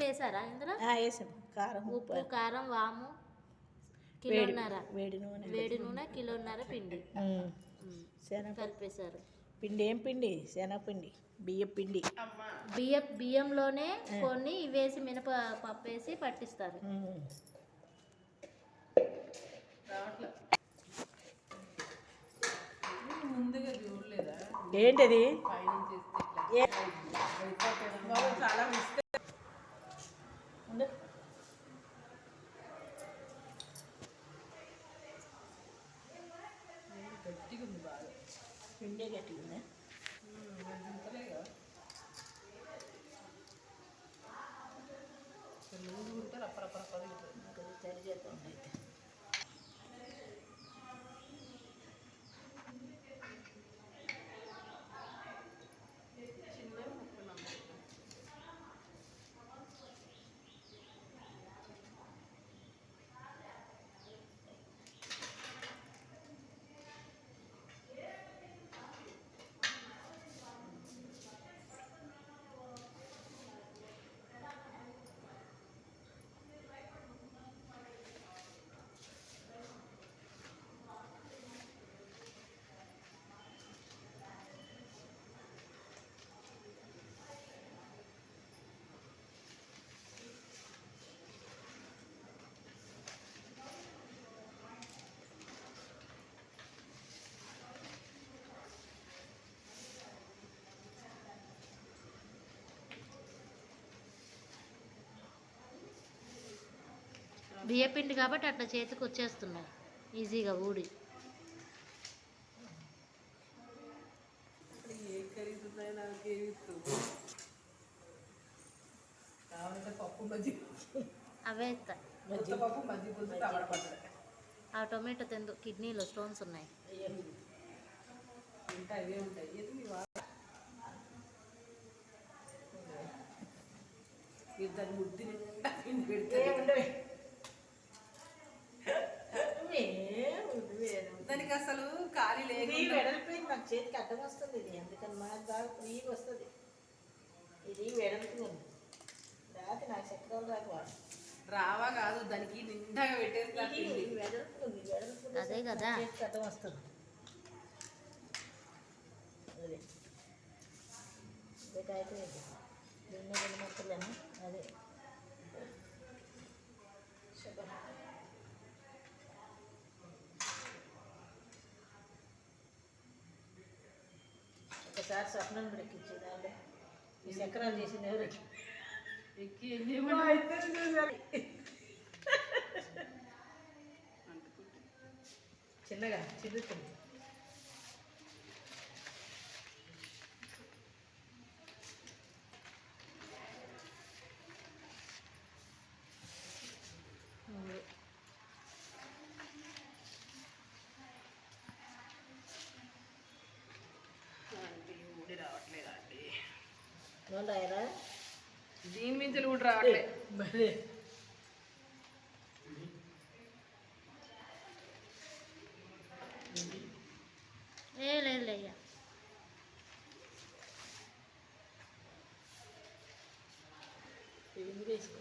వేసారా ఇందులో? కారం ఉప్పు కారం వాము కిలోన్నర. వేడి నూనె వేడి నూనె కిలోన్నర పిండి. కలిపేశారు. పిండి ఏం పిండి? శనగపిండి. బియ్య పిండి. బియ్య బియ్యంలోనే కొన్ని ఇవేసి మినప పప్పు వేసి పట్టిస్తారు ఏంటది? చాలా మిస్టేక్ ఉండు. గట్టిగా ఉంది బాగా పిండే గట్టిగా ఉందా దింతలేగా లూజు ఉంటే రప్పరప్పరప్పది నాకు అది బియ్య పిండి కాబట్టి అట్లా చేతికి వచ్చేస్తున్నాయి. ఈజీగా ఊడి. అవే ఆ టొమాటో తిందు. కిడ్నీలో స్టోన్స్ ఉన్నాయి. ఇద్దరు ముద్దు పెడితే దానికి అసలు ఖాళీ లేకుండా. వెడల్పోయింది నాకు చేతికి అడ్డం వస్తుంది ఇది. అందుకని మాకు బాగా ఫ్రీగా వస్తుంది. ఇది వెడల్పు. ఉంది రాత్రి నాకు చక్రం దాకా వాడు. రావా కాదు దానికి నిండాగా పెట్టేస్తా ఇది పిండి. వెడల్పు. అదే కదా. చేతికి అడ్డం వస్తుంది. అదే. అయిపోయింది దీన్ని రెండు మొక్కలని? అదే. శుభ్రం. ఒకసారి స్వప్నం బ్రెక్కించి దాంట్లో ఈ చక్రాలు చేసింది ఎవరు? చిన్నగా. నూనె రాయరా దీని మించి కూడా రావట్లేదు మరి ఏ లేదు లేయ్యా ఇది వేసుకో